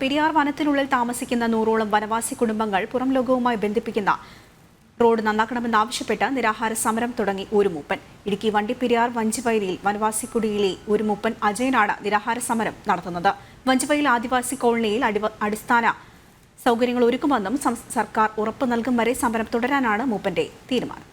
പെരിയാർ വനത്തിനുള്ളിൽ താമസിക്കുന്ന നൂറോളം വനവാസി കുടുംബങ്ങൾ പുറം ലോകവുമായി ബന്ധിപ്പിക്കുന്ന റോഡ് നന്നാക്കണമെന്നാവശ്യപ്പെട്ട് നിരാഹാര സമരം തുടങ്ങി ഒരു മൂപ്പൻ. ഇടുക്കി വണ്ടിപ്പെരിയാർ വഞ്ചിവയലിൽ വനവാസി കുടിയിലെ ഒരു മൂപ്പൻ അജയനാണ് നിരാഹാര സമരം നടത്തുന്നത്. വഞ്ചിവയൽ ആദിവാസി കോളനിയിൽ അടിസ്ഥാന സൗകര്യങ്ങൾ ഒരുക്കുമെന്നും സർക്കാർ ഉറപ്പ് നൽകും വരെ സമരം തുടരാനാണ് മൂപ്പന്റെ തീരുമാനം.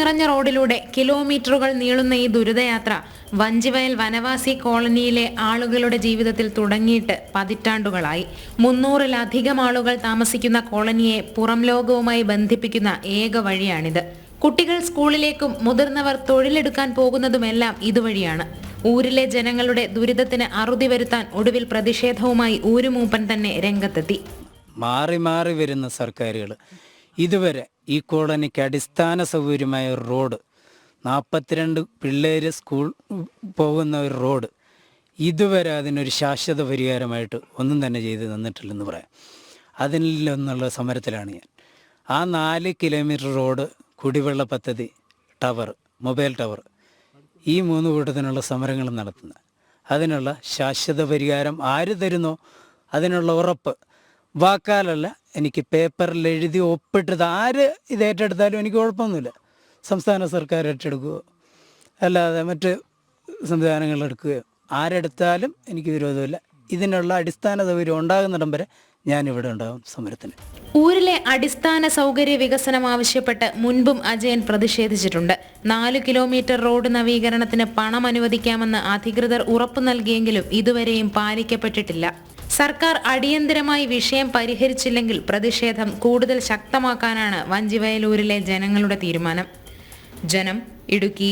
നിറഞ്ഞ റോഡിലൂടെ കിലോമീറ്ററുകൾ നീളുന്ന ഈ ദുരിതയാത്ര വഞ്ചിവയൽ വനവാസി കോളനിയിലെ ആളുകളുടെ ജീവിതത്തിൽ തുടങ്ങിയിട്ട് പതിറ്റാണ്ടുകളായി. മുന്നൂറിലധികം ആളുകൾ താമസിക്കുന്ന കോളനിയെ പുറം ലോകവുമായി ബന്ധിപ്പിക്കുന്ന ഏക വഴിയാണിത്. കുട്ടികൾ സ്കൂളിലേക്കും മുതിർന്നവർ തൊഴിലെടുക്കാൻ പോകുന്നതുമെല്ലാം ഇതുവഴിയാണ്. ഊരിലെ ജനങ്ങളുടെ ദുരിതത്തിന് അറുതി വരുത്താൻ ഒടുവിൽ പ്രതിഷേധവുമായി ഊരുമൂപ്പൻ തന്നെ രംഗത്തെത്തി. മാറി മാറി വരുന്ന സർക്കാരുകൾ ഇതുവരെ ഈ കോളനിക്ക് അടിസ്ഥാന സൗകര്യമായ ഒരു റോഡ് നാൽപ്പത്തിരണ്ട് പിള്ളേർ സ്കൂൾ പോകുന്ന ഒരു റോഡ് ഇതുവരെ അതിനൊരു ശാശ്വത പരിഹാരമായിട്ട് ഒന്നും തന്നെ ചെയ്ത് തന്നിട്ടില്ലെന്ന് പറയാം. അതിൽ നിന്നുള്ള സമരത്തിലാണ് ഞാൻ. ആ നാല് കിലോമീറ്റർ റോഡ് കുടിവെള്ള പദ്ധതി ടവർ മൊബൈൽ ടവർ ഈ മൂന്ന് കൂട്ടത്തിനുള്ള സമരങ്ങൾ നടത്തുന്നത്. അതിനുള്ള ശാശ്വത പരിഹാരം ആര് തരുന്നോ അതിനുള്ള ഉറപ്പ് വാക്കാലല്ല. എനിക്ക് പേപ്പറിൽ എഴുതി ഒപ്പിട്ടത്. ആര് ഇത് ഏറ്റെടുത്താലും എനിക്ക് കുഴപ്പമൊന്നുമില്ല. സംസ്ഥാന സർക്കാർ ഏറ്റെടുക്കുകയോ അല്ലാതെ മറ്റ് സംവിധാനങ്ങൾ എടുക്കുകയോ. ആരെടുത്താലും എനിക്ക് വിരോധമില്ല. ഇതിനുള്ള അടിസ്ഥാന സൗകര്യം ഉണ്ടാകുന്നിടം വരെ ഞാനിവിടെ ഉണ്ടാകും സമരത്തിന്. ഊരിലെ അടിസ്ഥാന സൗകര്യ വികസനം ആവശ്യപ്പെട്ട് മുൻപും അജയൻ പ്രതിഷേധിച്ചിട്ടുണ്ട്. നാല് കിലോമീറ്റർ റോഡ് നവീകരണത്തിന് പണം അനുവദിക്കാമെന്ന് അധികൃതർ ഉറപ്പു നൽകിയെങ്കിലും ഇതുവരെയും പാലിക്കപ്പെട്ടിട്ടില്ല. സർക്കാർ അടിയന്തരമായി വിഷയം പരിഹരിച്ചില്ലെങ്കിൽ പ്രതിഷേധം കൂടുതൽ ശക്തമാക്കാനാണ് വഞ്ചിവയലൂരിലെ ജനങ്ങളുടെ തീരുമാനം. ജനം ഇടുക്കി